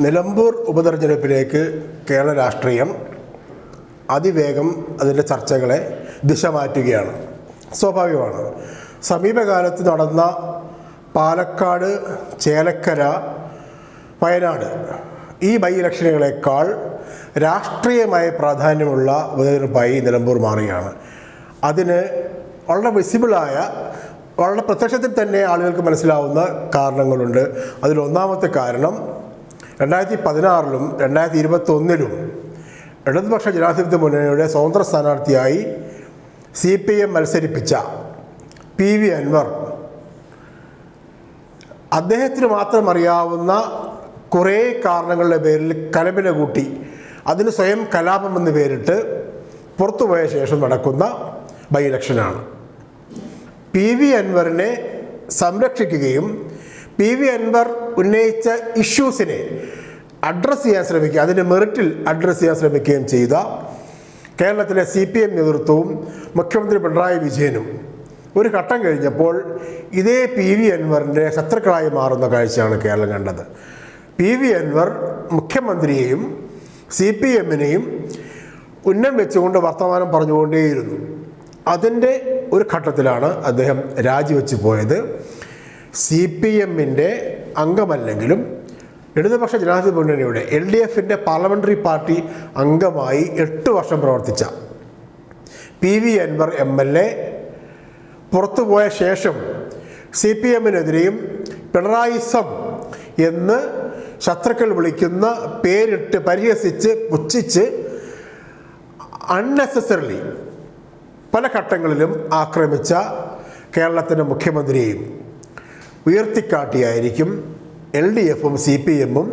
നിലമ്പൂർ ഉപതെരഞ്ഞെടുപ്പിലേക്ക് കേരള രാഷ്ട്രീയം അതിവേഗം അതിന്റെ ചർച്ചകളെ ദിശ മാറ്റുകയാണ്. സ്വാഭാവികമാണ്. സമീപകാലത്ത് നടന്ന പാലക്കാട് ചേലക്കര വയനാട് ഈ ബൈ ഇലക്ഷനുകളെക്കാൾ രാഷ്ട്രീയമായ പ്രാധാന്യമുള്ള ഉപതെരഞ്ഞെടുപ്പായി നിലമ്പൂർ മാറുകയാണ്. അതിന് വളരെ വിസിബിളായ വളരെ പ്രത്യക്ഷത്തിൽ തന്നെ ആളുകൾക്ക് മനസ്സിലാവുന്ന കാരണങ്ങളുണ്ട്. അതിലൊന്നാമത്തെ കാരണം രണ്ടായിരത്തി പതിനാറിലും രണ്ടായിരത്തി ഇരുപത്തൊന്നിലും ഇടതുപക്ഷ ജനാധിപത്യ മുന്നണിയുടെ സ്വതന്ത്ര സ്ഥാനാർത്ഥിയായി സി പി എം മത്സരിപ്പിച്ച പി വി അൻവർ. അദ്ദേഹത്തിന് മാത്രം അറിയാവുന്ന കുറേ കാരണങ്ങളുടെ പേരിൽ കലപില കൂട്ടി അതിന് സ്വയം കലാപം എന്ന് പേരിട്ട് പുറത്തുപോയ ശേഷം നടക്കുന്ന ബൈ ഇലക്ഷനാണ് പി വി അൻവറിനെ സംരക്ഷിക്കുകയും പി വി അൻവർ ഉന്നയിച്ച ഇഷ്യൂസിനെ അഡ്രസ്സ് ചെയ്യാൻ ശ്രമിക്കുക അതിന്റെ മെറിറ്റിൽ അഡ്രസ്സ് ചെയ്യാൻ ശ്രമിക്കുകയും ചെയ്ത കേരളത്തിലെ സി പി എം നേതൃത്വവും മുഖ്യമന്ത്രി പിണറായി വിജയനും. ഒരു ഘട്ടം കഴിഞ്ഞപ്പോൾ ഇതേ പി വി അൻവറിന്റെ ശത്രുക്കളായി മാറുന്ന കാഴ്ചയാണ് കേരളം കണ്ടത്. പി വി അൻവർ മുഖ്യമന്ത്രിയെയും സി പി എമ്മിനെയും ഉന്നം വെച്ചുകൊണ്ട് വർത്തമാനം പറഞ്ഞുകൊണ്ടേയിരുന്നു. അതിന്റെ ഒരു ഘട്ടത്തിലാണ് അദ്ദേഹം രാജിവെച്ച് പോയത്. സി പി എമ്മിന്റെ അംഗമല്ലെങ്കിലും ഇടതുപക്ഷ ജനാധിപത്യ മുന്നണിയുടെ എൽ ഡി എഫിന്റെ പാർലമെന്ററി പാർട്ടി അംഗമായി എട്ട് വർഷം പ്രവർത്തിച്ച P V Anwar M L A പുറത്തുപോയ ശേഷം സി പി എമ്മിനെതിരെയും പിണറായിസം എന്ന് ശത്രുക്കൾ വിളിക്കുന്ന പേരിട്ട് പരിഹസിച്ച് പുച്ഛിച്ച് അൺനെസസറിലി പല ഘട്ടങ്ങളിലും ആക്രമിച്ച കേരളത്തിന്റെ മുഖ്യമന്ത്രിയെയും ഉയർത്തിക്കാട്ടിയായിരിക്കും എൽ ഡി എഫും സി പി എമ്മും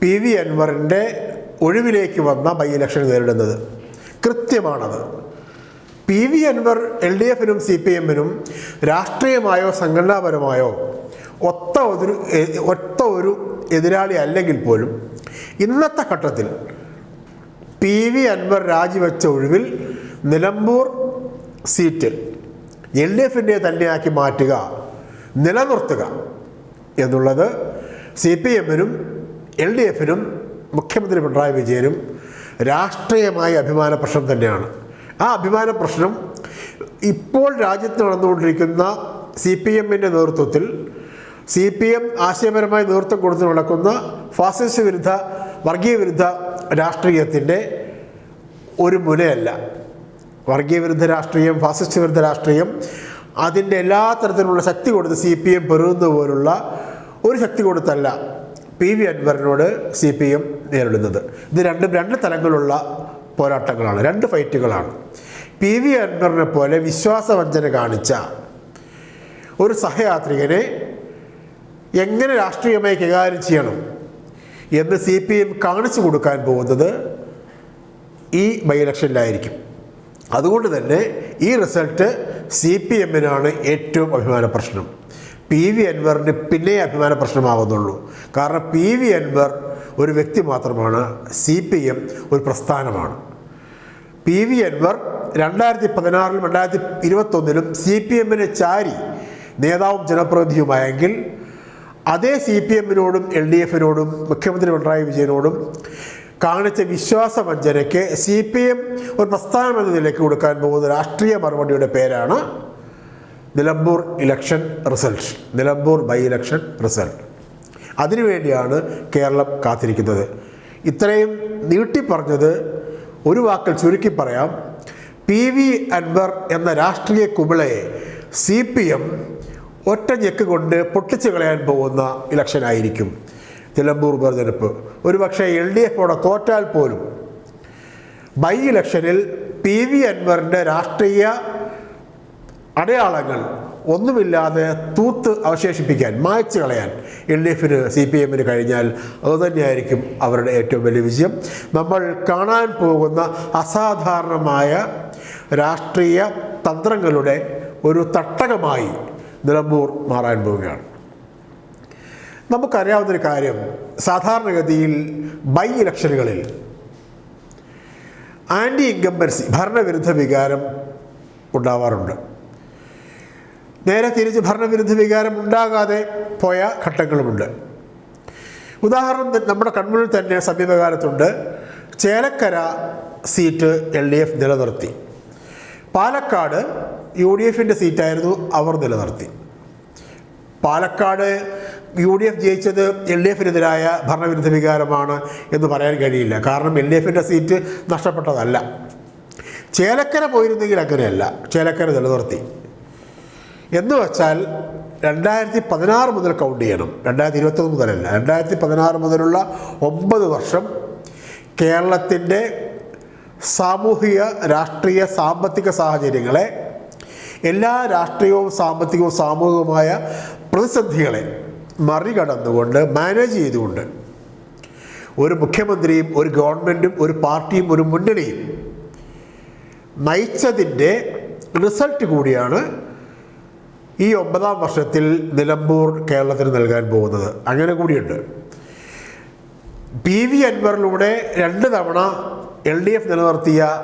പി വി അൻവറിന്റെ ഒഴിവിലേക്ക് വന്ന ബൈ ഇലക്ഷൻ നേരിടുന്നത്. കൃത്യമാണത്. P V Anwar L D എഫിനും സി പി എമ്മിനും രാഷ്ട്രീയമായോ സംഘടനാപരമായോ ഒത്ത ഒരു ഒത്ത ഒരു എതിരാളി അല്ലെങ്കിൽ പോലും ഇന്നത്തെ ഘട്ടത്തിൽ പി വി അൻവർ രാജിവെച്ച ഒഴിവിൽ നിലമ്പൂർ സീറ്റ് എൽ ഡി എഫിന്റെ തന്നെയാക്കി മാറ്റുക നിലനിർത്തുക എന്നുള്ളത് സി പി എമ്മിനും എൽ ഡി എഫിനും മുഖ്യമന്ത്രി പിണറായി വിജയനും രാഷ്ട്രീയമായ അഭിമാന പ്രശ്നം തന്നെയാണ്. ആ അഭിമാന പ്രശ്നം ഇപ്പോൾ രാജ്യത്ത് നടന്നുകൊണ്ടിരിക്കുന്ന സി പി എമ്മിന്റെ നേതൃത്വത്തിൽ സി പി എം ആശയപരമായി നേതൃത്വം കൊടുത്ത് നടക്കുന്ന ഫാസിസ്റ്റ് വിരുദ്ധ വർഗീയ വിരുദ്ധ രാഷ്ട്രീയത്തിന്റെ ഒരു മുനയല്ല. വർഗീയ വിരുദ്ധ രാഷ്ട്രീയം ഫാസിസ്റ്റ് വിരുദ്ധ രാഷ്ട്രീയം അതിന്റെ എല്ലാ തരത്തിലുള്ള ശക്തി കൊടുത്ത് സി പി എം പെറുന്നത് പോലുള്ള ഒരു ശക്തി കൊടുത്തല്ല പി വി അൻവറിനോട് സി പി എം നേരിടുന്നത്. ഇത് രണ്ടും രണ്ട് തലങ്ങളുള്ള പോരാട്ടങ്ങളാണ് രണ്ട് ഫൈറ്റുകളാണ്. പി വി അൻവറിനെ പോലെ വിശ്വാസവഞ്ചന കാണിച്ച ഒരു സഹയാത്രികനെ എങ്ങനെ രാഷ്ട്രീയമായി കൈകാര്യം ചെയ്യണം എന്ന് സി പി എം കാണിച്ചു കൊടുക്കാൻ പോകുന്നത് ഈ ബൈ ഇലക്ഷനിലായിരിക്കും. അതുകൊണ്ട് തന്നെ ഈ റിസൾട്ട് സി പി എമ്മിനാണ് ഏറ്റവും അഭിമാന പ്രശ്നം. പി വി അൻവറിന് പിന്നെ അഭിമാന പ്രശ്നമാകുന്നുള്ളൂ കാരണം പി വി അൻവർ ഒരു വ്യക്തി മാത്രമാണ് സി പി എം ഒരു പ്രസ്ഥാനമാണ്. പി വി അൻവർ രണ്ടായിരത്തി പതിനാറിലും രണ്ടായിരത്തി ഇരുപത്തൊന്നിലും സി പി എമ്മിനെ ചാരി നേതാവും ജനപ്രതിനിധിയുമായെങ്കിൽ അതേ സി പി എമ്മിനോടും എൽ ഡി എഫിനോടും മുഖ്യമന്ത്രി പിണറായി വിജയനോടും കാണിച്ച വിശ്വാസവഞ്ചനയ്ക്ക് സി പി എം ഒരു പ്രസ്ഥാനം എന്ന നിലയ്ക്ക് കൊടുക്കാൻ പോകുന്ന രാഷ്ട്രീയ മറുപടിയുടെ പേരാണ് Nilambur election result. Nilambur by election result. അതിനുവേണ്ടിയാണ് കേരളം കാത്തിരിക്കുന്നത്. ഇത്രയും നീട്ടിപ്പറഞ്ഞത് ഒരു വാക്കിൽ ചുരുക്കി പറയാം. പി വി അൻവർ എന്ന രാഷ്ട്രീയ കുമിളയെ സി പി എം ഒറ്റ ഞെക്ക് കൊണ്ട് പൊട്ടിച്ചു കളയാൻ പോകുന്ന ഇലക്ഷനായിരിക്കും നിലമ്പൂർ ഉപതെരഞ്ഞെടുപ്പ് ഒരുപക്ഷെ എൽ ഡി എഫോടെ തോറ്റാൽ പോലും. ബൈ ഇലക്ഷനിൽ പി വി അൻവറിന്റെ രാഷ്ട്രീയ അടയാളങ്ങൾ ഒന്നുമില്ലാതെ തൂത്ത് അവശേഷിപ്പിക്കാൻ മായ്ച്ചു കളയാൻ എൽ ഡി എഫിന് സി പി എമ്മിന് കഴിഞ്ഞാൽ അതുതന്നെയായിരിക്കും അവരുടെ ഏറ്റവും വലിയ വിജയം. നമ്മൾ കാണാൻ പോകുന്ന അസാധാരണമായ രാഷ്ട്രീയ തന്ത്രങ്ങളുടെ ഒരു തട്ടകമായി നിലമ്പൂർ മാറാൻ പോവുകയാണ്. നമുക്കറിയാവുന്നൊരു കാര്യം. സാധാരണഗതിയിൽ ബൈ ഇലക്ഷനുകളിൽ ആന്റി ഇൻകംബൻസി ഭരണവിരുദ്ധ വികാരം ഉണ്ടാവാറുണ്ട്. നേരെ തിരിച്ച് ഭരണവിരുദ്ധ വികാരം ഉണ്ടാകാതെ പോയ ഘട്ടങ്ങളുമുണ്ട്. ഉദാഹരണം നമ്മുടെ കൺമുന്നിൽ തന്നെ സമീപകാലത്തുണ്ട് Chelakkara seat L D F നിലനിർത്തി. പാലക്കാട് യു ഡി എഫിന്റെ സീറ്റായിരുന്നു അവർ നിലനിർത്തി. പാലക്കാട് യു ഡി എഫ് ജയിച്ചത് എൽ ഡി എഫിനെതിരായ ഭരണവിരുദ്ധ വികാരമാണ് എന്ന് പറയാൻ കഴിയില്ല. കാരണം എൽ ഡി എഫിന്റെ സീറ്റ് നഷ്ടപ്പെട്ടതല്ല. ചേലക്കര പോയിരുന്നെങ്കിൽ അങ്ങനെയല്ല. ചേലക്കര നിലനിർത്തി. എന്ന് വെച്ചാൽ രണ്ടായിരത്തി പതിനാറ് മുതൽ കൗണ്ട് ചെയ്യണം. രണ്ടായിരത്തി ഇരുപത്തൊന്ന് മുതലല്ല. രണ്ടായിരത്തി പതിനാറ് മുതലുള്ള ഒമ്പത് വർഷം കേരളത്തിന്റെ സാമൂഹിക രാഷ്ട്രീയ സാമ്പത്തിക സാഹചര്യങ്ങളെ എല്ലാ രാഷ്ട്രീയവും സാമ്പത്തികവും സാമൂഹികവുമായ പ്രതിസന്ധികളെ മറികടന്നുകൊണ്ട് മാനേജ് ചെയ്തുകൊണ്ട് ഒരു മുഖ്യമന്ത്രിയും ഒരു ഗവൺമെന്റും ഒരു പാർട്ടിയും ഒരു മുന്നണിയും നയിച്ചതിന്റെ റിസൾട്ട് കൂടിയാണ് ഈ ഒമ്പതാം വർഷത്തിൽ നിലമ്പൂർ കേരളത്തിന് നൽകാൻ പോകുന്നത്. അങ്ങനെ കൂടിയുണ്ട്. പി വി അൻവറിലൂടെ രണ്ട് തവണ എൽ ഡി എഫ് നിലനിർത്തിയ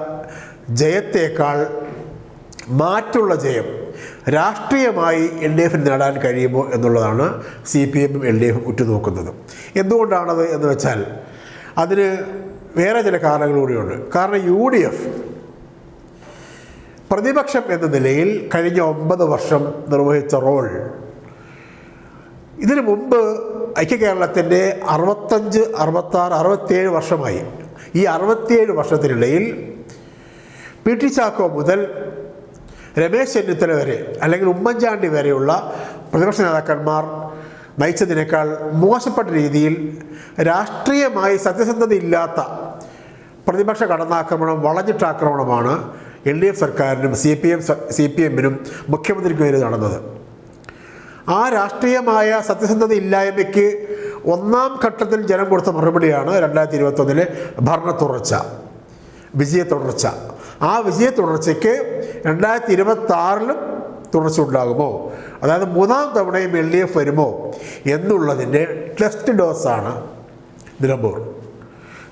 ജയത്തേക്കാൾ മാറ്റുള്ള ജയം രാഷ്ട്രീയമായി എൽ ഡി എഫിന് നേടാൻ കഴിയുമോ എന്നുള്ളതാണ് സി പി എമ്മും എൽ ഡി എഫും ഉറ്റുനോക്കുന്നത്. എന്തുകൊണ്ടാണത് എന്ന് വെച്ചാൽ അതിന് വേറെ ചില കാരണങ്ങൾ കൂടിയുണ്ട്. കാരണം യു ഡി എഫ് പ്രതിപക്ഷം എന്ന നിലയിൽ കഴിഞ്ഞ ഒമ്പത് വർഷം നിർവഹിച്ച റോൾ ഇതിനു മുമ്പ് ഐക്യകേരളത്തിന്റെ അറുപത്തഞ്ച് അറുപത്താറ് അറുപത്തേഴ് വർഷമായി. ഈ അറുപത്തിയേഴ് വർഷത്തിനിടയിൽ പി ടി ചാക്കോ മുതൽ രമേശ് ചെന്നിത്തല വരെ അല്ലെങ്കിൽ ഉമ്മൻചാണ്ടി വരെയുള്ള പ്രതിപക്ഷ നേതാക്കന്മാർ നയിച്ചതിനേക്കാൾ മോശപ്പെട്ട രീതിയിൽ രാഷ്ട്രീയമായി സത്യസന്ധതയില്ലാത്ത പ്രതിപക്ഷ കടന്നാക്രമണം വളഞ്ഞിട്ടാക്രമണമാണ് എൽ ഡി എഫ് സർക്കാരിനും C P M C P എമ്മിനും മുഖ്യമന്ത്രിക്കും എതിരെ നടന്നത്. ആ രാഷ്ട്രീയമായ സത്യസന്ധത ഇല്ലായ്മയ്ക്ക് ഒന്നാം ഘട്ടത്തിൽ ജനം കൊടുത്ത മറുപടിയാണ് രണ്ടായിരത്തി ഇരുപത്തൊന്നിലെ ഭരണ തുടർച്ച വിജയ തുടർച്ച ആ വിജയ തുടർച്ചയ്ക്ക് രണ്ടായിരത്തി ഇരുപത്തി ആറിലും തുടർച്ച ഉണ്ടാകുമോ? അതായത് മൂന്നാം തവണയും എൽ ഡി എഫ് വരുമോ എന്നുള്ളതിന്റെ ടെസ്റ്റ് ഡോസാണ് നിലമ്പൂർ.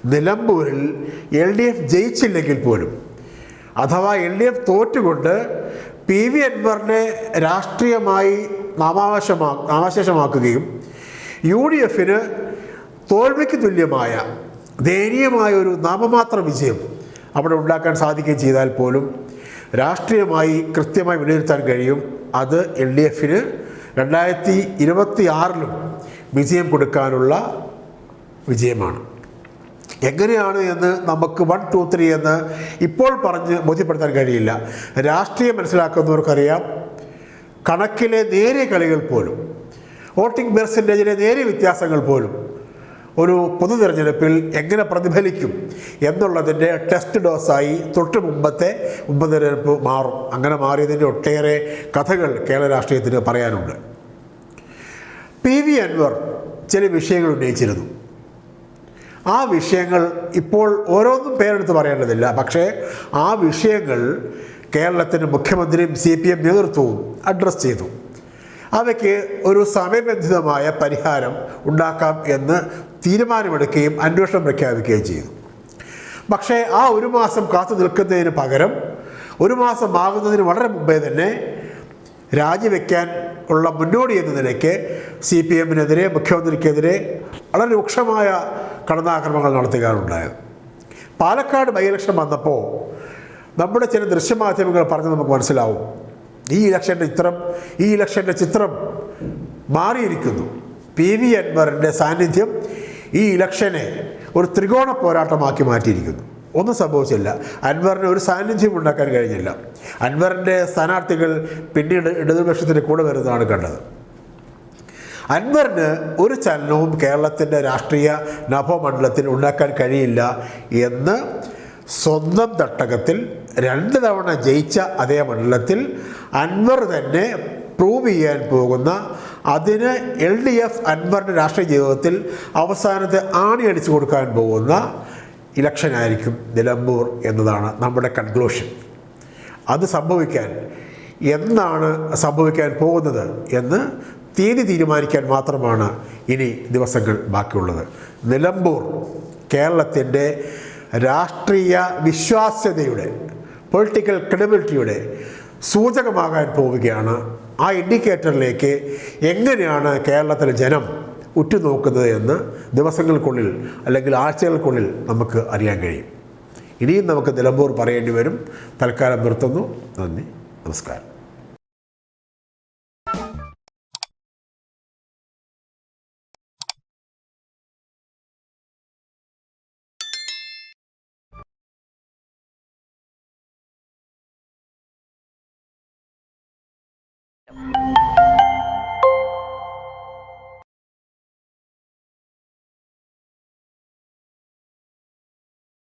നിലമ്പൂരിൽ എൽ ഡി എഫ് ജയിച്ചില്ലെങ്കിൽ പോലും അഥവാ എൽ ഡി എഫ് തോറ്റുകൊണ്ട് പി വി അൻവറിനെ രാഷ്ട്രീയമായി നാമാവശമാ നാമാശേഷമാക്കുകയും യു ഡി എഫിന് തോൽവിക്ക് തുല്യമായ ദയനീയമായ ഒരു നാമമാത്ര വിജയം അവിടെ ഉണ്ടാക്കാൻ സാധിക്കുകയും ചെയ്താൽ പോലും രാഷ്ട്രീയമായി കൃത്യമായി വിലയിരുത്താൻ കഴിയും. അത് എൽ ഡി എഫിന് രണ്ടായിരത്തി ഇരുപത്തി ആറിലും വിജയം കൊടുക്കാനുള്ള വിജയമാണ്. എങ്ങനെയാണ് എന്ന് നമുക്ക് വൺ ടു ത്രീ എന്ന് ഇപ്പോൾ പറഞ്ഞ് ബോധ്യപ്പെടുത്താൻ കഴിയില്ല. രാഷ്ട്രീയം മനസ്സിലാക്കുന്നവർക്കറിയാം. കണക്കിലെ നേരിയ കളികൾ പോലും വോട്ടിംഗ് പെർസെന്റേജിലെ നേരിയ വ്യത്യാസങ്ങൾ പോലും ഒരു പൊതു തിരഞ്ഞെടുപ്പിൽ എങ്ങനെ പ്രതിഫലിക്കും എന്നുള്ളതിന്റെ ടെസ്റ്റ് ഡോസായി തൊട്ട് മുമ്പത്തെ ഉപതിരഞ്ഞെടുപ്പ് മാറും. അങ്ങനെ മാറിയതിന്റെ ഒട്ടേറെ കഥകൾ കേരള രാഷ്ട്രീയത്തിന് പറയാനുണ്ട്. പി വി അൻവർ ചില വിഷയങ്ങൾ ഉന്നയിച്ചിരുന്നു. ആ വിഷയങ്ങൾ ഇപ്പോൾ ഓരോന്നും പേരെടുത്ത് പറയേണ്ടതില്ല. പക്ഷേ ആ വിഷയങ്ങൾ കേരളത്തിന്റെ മുഖ്യമന്ത്രിയും സി പി എം നേതൃത്വവും അഡ്രസ്സ് ചെയ്തു. അവയ്ക്ക് ഒരു സമയബന്ധിതമായ പരിഹാരം ഉണ്ടാക്കാം എന്ന് തീരുമാനമെടുക്കുകയും അന്വേഷണം പ്രഖ്യാപിക്കുകയും ചെയ്തു പക്ഷേ ആ ഒരു മാസം കാത്തു നിൽക്കുന്നതിന് പകരം ഒരു മാസം ആകുന്നതിന് വളരെ മുമ്പേ തന്നെ രാജിവെക്കാൻ ഉള്ള മുന്നോടി എന്ന നിലയ്ക്ക് സി പി എമ്മിനെതിരെ മുഖ്യമന്ത്രിക്കെതിരെ വളരെ രൂക്ഷമായ കടന്നാക്രമങ്ങൾ നടത്തുകയാണുണ്ടായത്. പാലക്കാട് ബൈ ഇലക്ഷൻ വന്നപ്പോൾ നമ്മുടെ ചില ദൃശ്യമാധ്യമങ്ങൾ പറഞ്ഞ് നമുക്ക് മനസ്സിലാവും. ഈ ഇലക്ഷന്റെ ചിത്രം ഈ ഇലക്ഷന്റെ ചിത്രം മാറിയിരിക്കുന്നു. പി വി അൻവറിന്റെ സാന്നിധ്യം ഈ ഇലക്ഷനെ ഒരു ത്രികോണ പോരാട്ടമാക്കി മാറ്റിയിരിക്കുന്നു. ഒന്നും സംഭവിച്ചില്ല. അൻവറിന് ഒരു സാന്നിധ്യം ഉണ്ടാക്കാൻ കഴിഞ്ഞില്ല. അൻവറിന്റെ സ്ഥാനാർത്ഥികൾ പിന്നീട് ഇടതുപക്ഷത്തിന്റെ കൂടെ വരുന്നതാണ് കണ്ടത്. അൻവറിന് ഒരു ചലനവും കേരളത്തിന്റെ രാഷ്ട്രീയ നഭോമണ്ഡലത്തിൽ ഉണ്ടാക്കാൻ കഴിയില്ല എന്ന് സ്വന്തം തട്ടകത്തിൽ രണ്ട് തവണ ജയിച്ച അതേ മണ്ഡലത്തിൽ അൻവർ തന്നെ പ്രൂവ് ചെയ്യാൻ പോകുന്ന അതിന് എൽ ഡി എഫ് അൻവറിന്റെ രാഷ്ട്രീയ ജീവിതത്തിൽ അവസാനത്തെ ആണി അടിച്ചു കൊടുക്കാൻ പോകുന്ന ഇലക്ഷനായിരിക്കും നിലമ്പൂർ എന്നതാണ് നമ്മുടെ കൺക്ലൂഷൻ. അത് സംഭവിക്കാൻ എന്നാണ് സംഭവിക്കാൻ പോകുന്നത് എന്ന് തീയതി തീരുമാനിക്കാൻ മാത്രമാണ് ഇനി ദിവസങ്ങൾ ബാക്കിയുള്ളത്. നിലമ്പൂർ കേരളത്തിന്റെ രാഷ്ട്രീയ വിശ്വാസ്യതയുടെ പൊളിറ്റിക്കൽ ക്രെഡിബിലിറ്റിയുടെ സൂചകമാകാൻ പോവുകയാണ് ആ ഇൻഡിക്കേറ്ററിലേക്ക് എങ്ങനെയാണ് കേരളത്തിലെ ജനം ഉറ്റുനോക്കുന്നത് എന്ന് ദിവസങ്ങൾക്കുള്ളിൽ അല്ലെങ്കിൽ ആഴ്ചകൾക്കുള്ളിൽ നമുക്ക് അറിയാൻ കഴിയും. ഇനിയും നമുക്ക് നിലമ്പൂർ പറയേണ്ടി വരും. തൽക്കാലം നിർത്തുന്നു. നന്ദി. നമസ്കാരം.